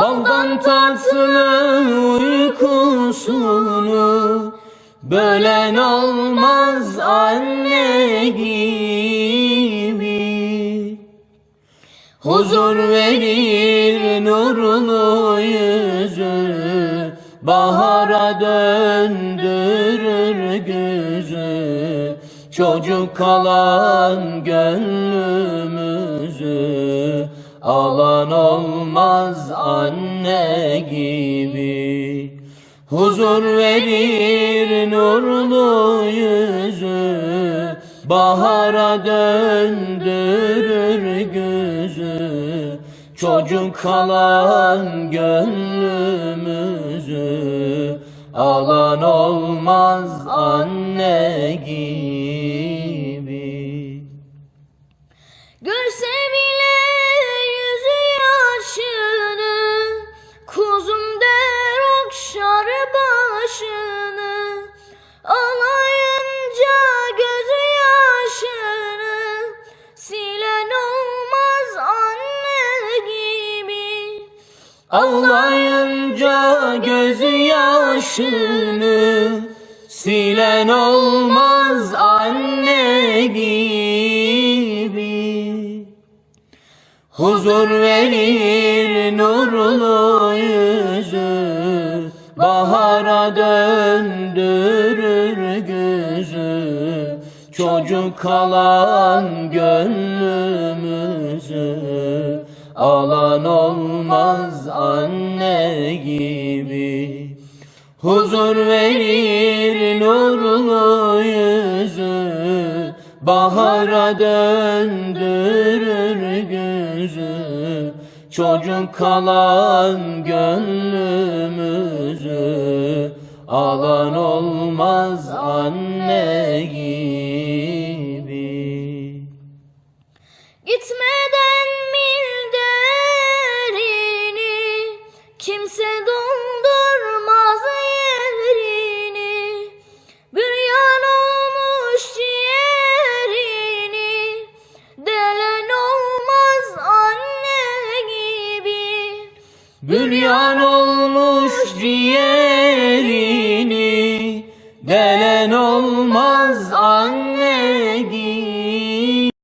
Baldan tatlı uykusunu Bölen olmaz anne gibi. Huzur verir nurlu yüzü Bahara döndürür gözü. Çocuk kalan gönlümüzü Alan olmaz anne gibi. Huzur verir nurlu yüzü Bahara döndürür gözü. Çocuk kalan gönlümüzü Alan olmaz anne gibi Ağlayınca gözü yaşını Silen olmaz anne gibi. Huzur verir nurlu yüzü Bahara döndürür gözü. Çocuk kalan gönlümüzü Alan olmaz anne gibi. Huzur verir nurlu yüzü Bahara döndürür gözü. Çocuk kalan gönlümüzü Alan olmaz anne gibi. Gitmeden Büryan olmuş ciğerini Delen olmuş